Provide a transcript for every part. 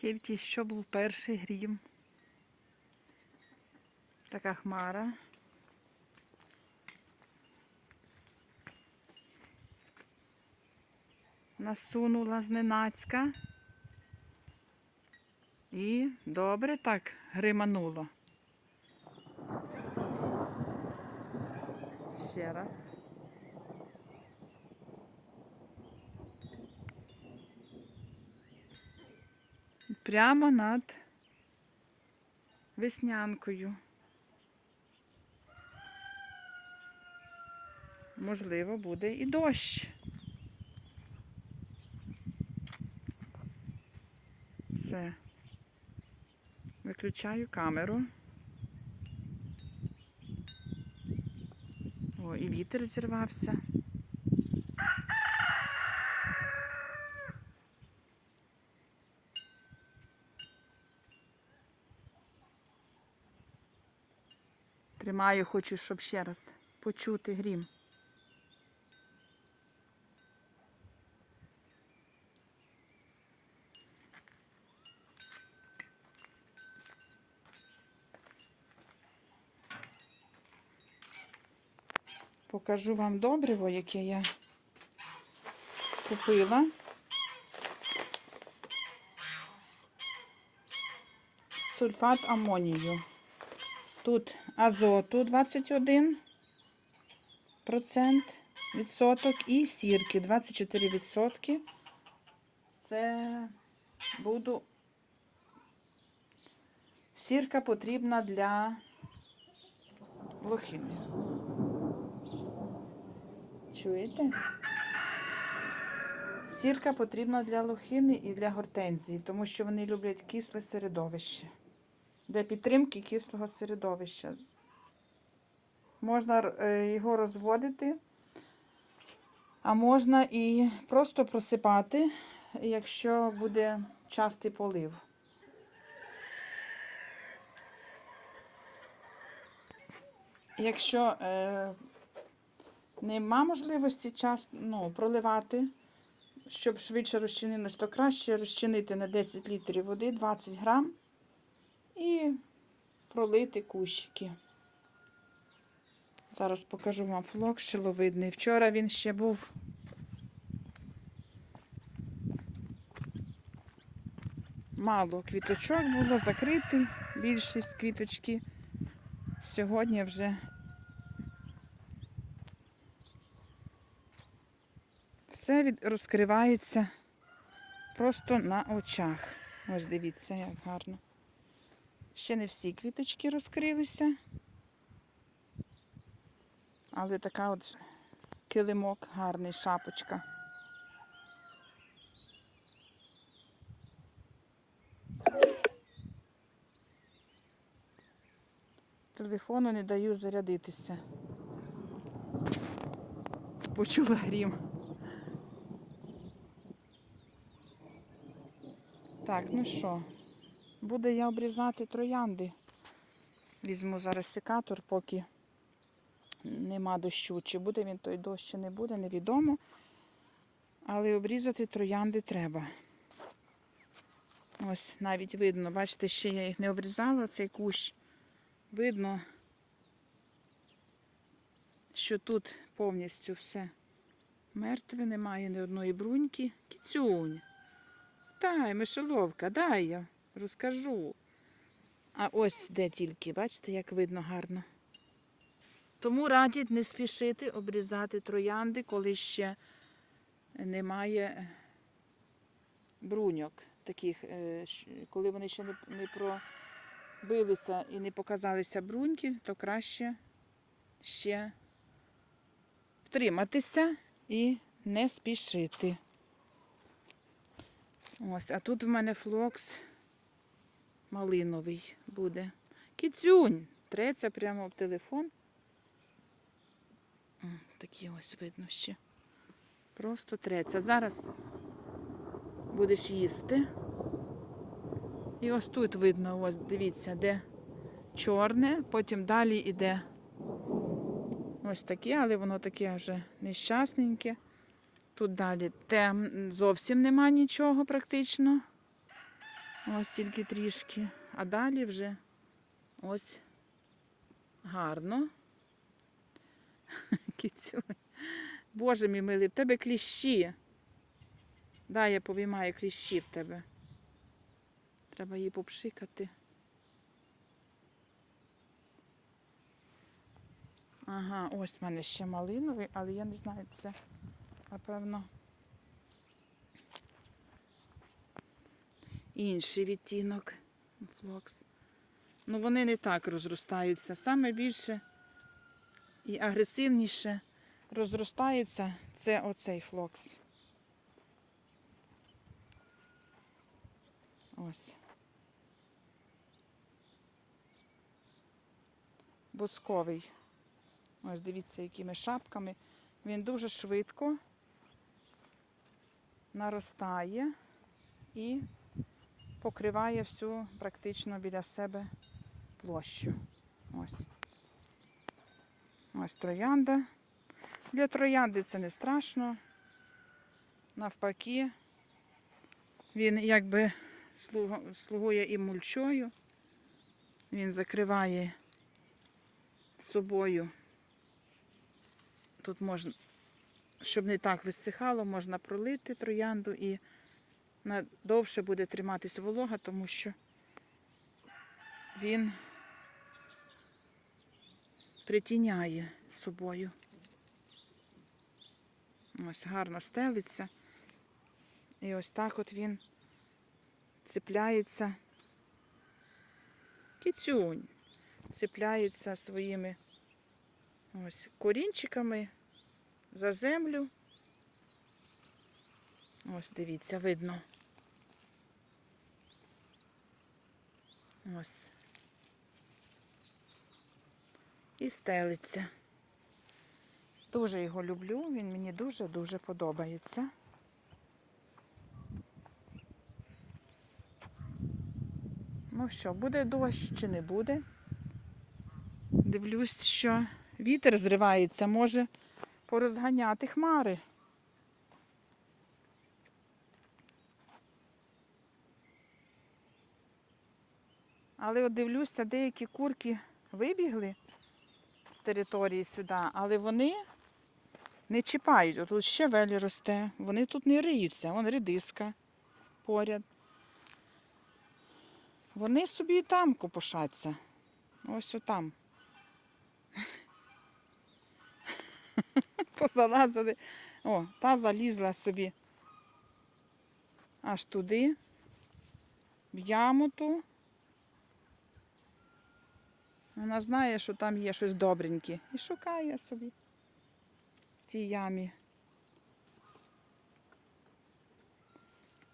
Тільки що був перший грім. Така хмара. Насунула зненацька. І добре так гримануло. Ще раз. Прямо над веснянкою. Можливо, буде і дощ. Все. Виключаю камеру. О, і вітер зірвався. Тримаю, хочу, щоб ще раз почути грім. Покажу вам добриво, яке я купила. Сульфат амонію. Тут азоту 21 процент відсоток і сірки 24 відсотки. Це буду. Сірка потрібна для лохини. Чуєте? Сірка потрібна для лохини і для гортензії, тому що вони люблять кисле середовище. Для підтримки кислого середовища. Можна е, його розводити, а можна і просто просипати, якщо буде частий полив. Якщо е, нема можливості час, ну, проливати, щоб швидше розчинилось, то краще розчинити на 10 літрів води 20 грам пролити кущики. Зараз покажу вам флок шиловидний. Вчора він ще був. Мало квіточок було закритий, більшість квіточки. Сьогодні вже все від... розкривається просто на очах. Ось дивіться, як гарно. Ще не всі квіточки розкрилися. Але така от килимок гарний, шапочка. Телефону не даю зарядитися. Почула грім. Так, ну що, буду я обрізати троянди. Візьму зараз секатор, поки нема дощу. Чи буде він той дощ, чи не буде, невідомо. Але обрізати троянди треба. Ось навіть видно, бачите, ще я їх не обрізала, цей кущ. Видно, що тут повністю все мертве, немає ні одної бруньки. Кіцюнь. Дай, мишеловка, дай я розкажу. А ось де тільки, бачите, як видно гарно. Тому радять не спішити обрізати троянди, коли ще немає бруньок таких, е, коли вони ще не, не пробилися і не показалися бруньки, то краще ще втриматися і не спішити. Ось, а тут в мене флокс малиновий буде. Кіцюнь, треться прямо в телефон. Такі ось видно ще. Просто треться. Зараз будеш їсти. І ось тут видно, ось дивіться, де чорне, потім далі йде ось таке, але воно таке вже нещасненьке. Тут далі тем зовсім нема нічого практично. Ось тільки трішки. А далі вже ось гарно. Кіцю. Боже мій милий, в тебе кліщі. Дай я повіймаю кліщі в тебе. Треба її попшикати. Ага, ось в мене ще малиновий, але я не знаю, це, напевно, інший відтінок. Флокс. Ну, вони не так розростаються. Саме більше і агресивніше розростається це оцей флокс. Ось. Бусковий. Ось дивіться, якими шапками. Він дуже швидко наростає і покриває всю практично біля себе площу. Ось. Ось троянда. Для троянди це не страшно. Навпаки, він якби слугує і мульчою. Він закриває собою. Тут можна, щоб не так висихало, можна пролити троянду і довше буде триматися волога, тому що він притіняє собою. Ось гарно стелиться. І ось так от він цепляється. Кіцюнь. Цепляється своїми ось корінчиками за землю. Ось дивіться, видно. Ось. І стелиться. Дуже його люблю, він мені дуже-дуже подобається. Ну що, буде дощ чи не буде? Дивлюсь, що вітер зривається, може порозганяти хмари. Але от дивлюся, деякі курки вибігли з території сюди, але вони не чіпають. От Тут ще велі росте, вони тут не риються, вон редиска поряд. Вони собі і там копошаться. Ось отам. Позалазили. О, та залізла собі аж туди, в яму ту. Вона знає, що там є щось добреньке. І шукає собі в тій ямі.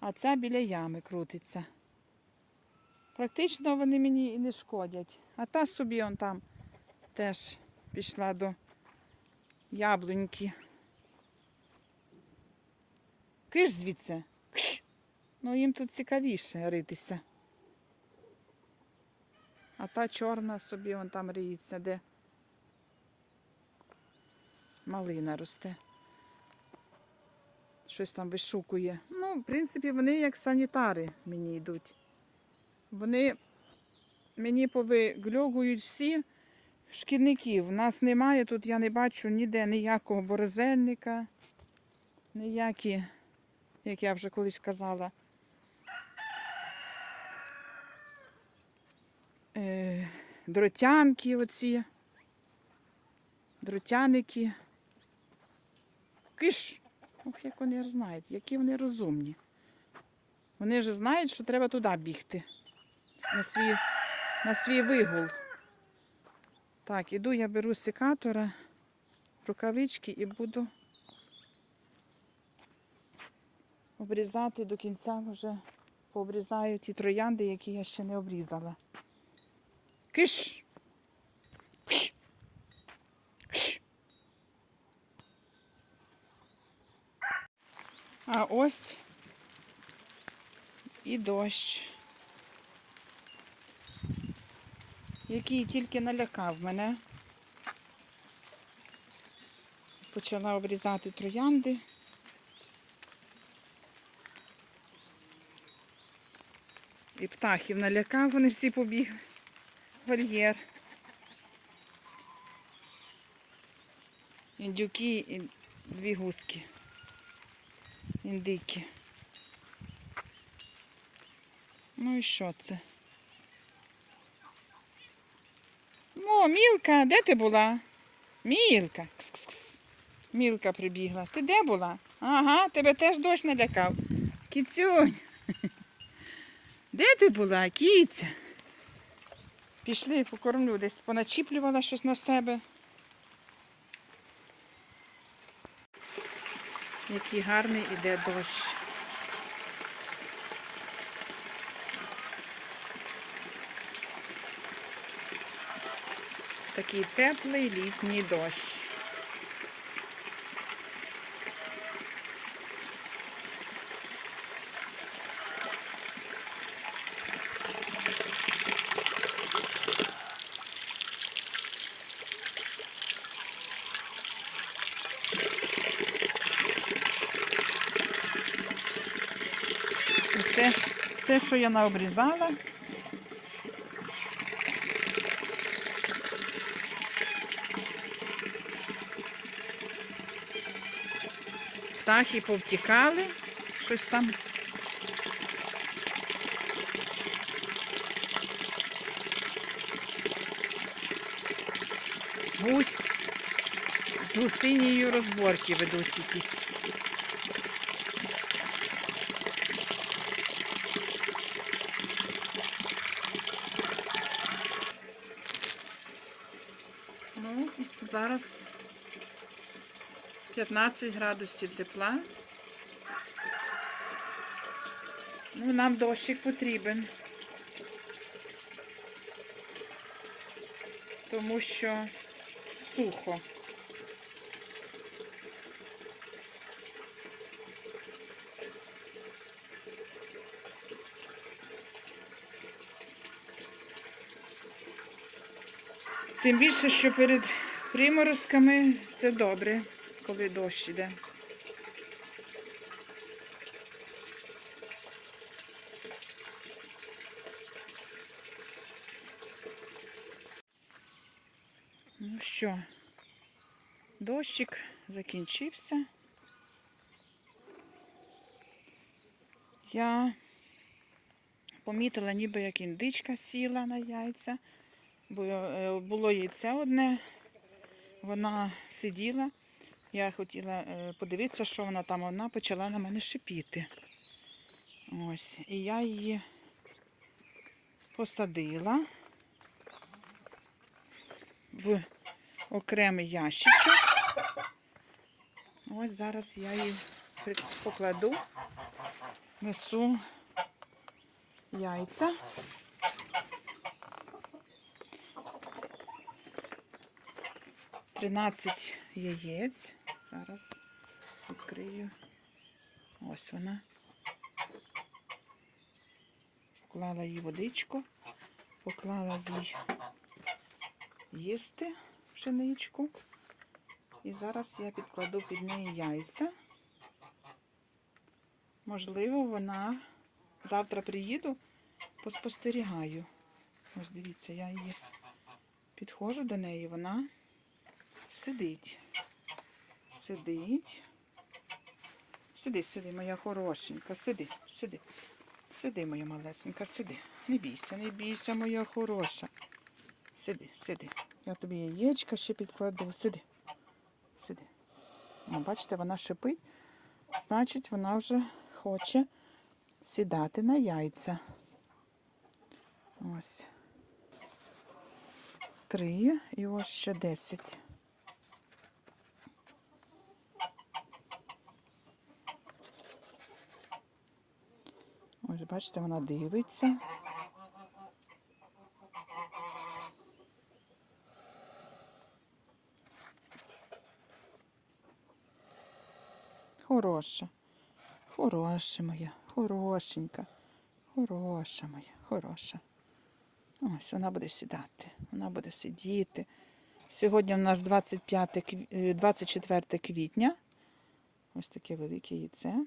А ця біля ями крутиться. Практично вони мені і не шкодять. А та собі он там теж пішла до яблуньки. Киш звідси. Кш. Ну їм тут цікавіше ритися. А та чорна собі вон там риється, де малина росте. Щось там вишукує. Ну, в принципі, вони як санітари мені йдуть. Вони мені повигльогують всі шкідників. У нас немає тут, я не бачу ніде ніякого борозельника, ніякі, як я вже колись казала, е, дротянки оці, дротяники. Киш! Ох, як вони знають, які вони розумні. Вони вже знають, що треба туди бігти. На свій, на свій вигул. Так, іду, я беру секатора, рукавички і буду обрізати до кінця вже пообрізаю ті троянди, які я ще не обрізала. Киш! Кш! Кш! А ось і дощ, який тільки налякав мене. Почала обрізати троянди. І птахів налякав, вони всі побігли. Вольєр. Індюки і дві гуски. Індики. Ну і що це? О, Мілка, де ти була? Мілка. Кс-кс-кс. Мілка прибігла. Ти де була? Ага, тебе теж дощ налякав. Кіцюнь. Де ти була, кіця? Пішли, покормлю, десь поначіплювала щось на себе. Який гарний іде дощ. Такий теплий літній дощ. Це все, що я наобрізала. Птахи повтікали, щось там. Гусь з гусинією розборки ведуть якісь. Ну, зараз 15 градусів тепла. Ну, нам дощик потрібен. Тому що сухо. Тим більше, що перед приморозками це добре, коли дощ іде. Ну що, дощик закінчився. Я помітила, ніби як індичка сіла на яйця, бо е, було яйце одне, вона сиділа. Я хотіла е, подивитися, що вона там, вона почала на мене шипіти. Ось, і я її посадила в окремий ящичок. Ось зараз я її покладу, несу яйця. Тринадцять яєць. Зараз відкрию. Ось вона. Поклала їй водичку, поклала їй їсти пшеничку. І зараз я підкладу під неї яйця. Можливо, вона завтра приїду, поспостерігаю. Ось дивіться, я її підходжу до неї, вона сидить. Сидить. Сиди, сиди, моя хорошенька, сиди, сиди. Сиди, моя малесенька, сиди. Не бійся, не бійся, моя хороша. Сиди, сиди. Я тобі яєчка ще підкладу. Сиди. Сиди. О, бачите, вона шипить. Значить, вона вже хоче сідати на яйця. Ось. Три і ось ще десять. Ось, бачите, вона дивиться. Хороша. Хороша моя, хорошенька. Хороша моя, хороша. Ось вона буде сідати. Вона буде сидіти. Сьогодні у нас 25, кві- е, 24 квітня. Ось таке велике яйце.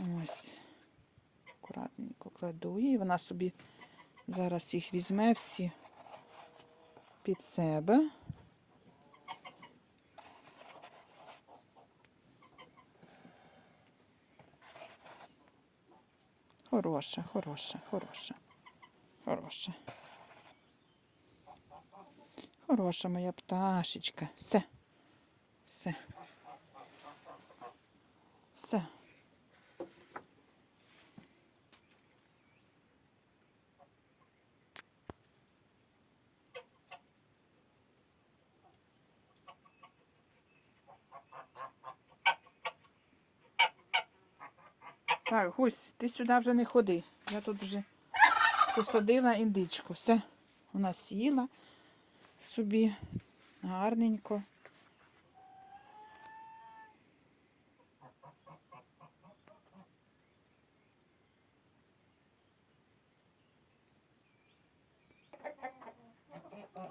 Ось. Акуратненько кладу її. Вона собі зараз їх візьме всі під себе. Хороша, хороша, хороша, хороша. Хороша моя пташечка. Все. Все. Все. Так, гусь, ти сюди вже не ходи. Я тут вже посадила індичку. Все, вона сіла собі гарненько.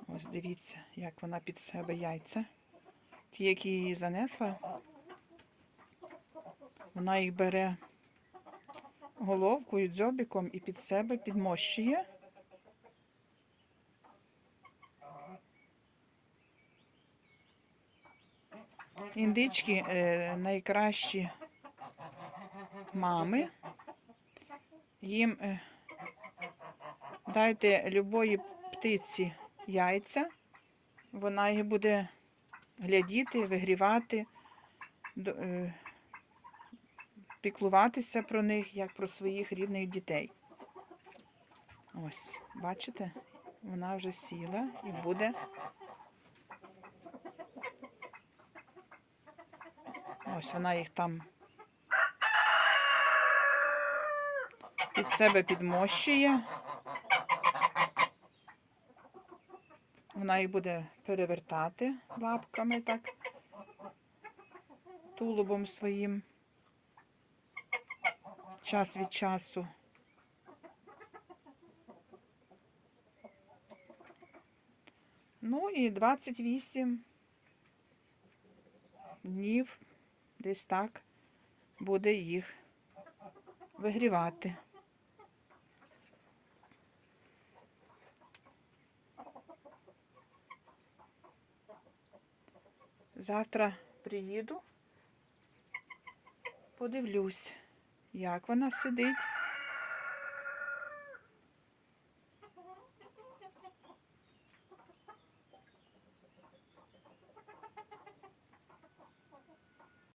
Ось дивіться, як вона під себе яйця. Ті, які її занесла, вона їх бере головкою, дзьобиком і під себе підмощує. Індички е, найкращі мами. Їм е, дайте любої птиці яйця, вона їх буде глядіти, вигрівати, е, піклуватися про них, як про своїх рідних дітей. Ось, бачите, вона вже сіла і буде. Ось вона їх там під себе підмощує. Вона їх буде перевертати лапками так, тулубом своїм час від часу. Ну і 28 днів десь так буде їх вигрівати. Завтра приїду, подивлюсь, як вона сидить.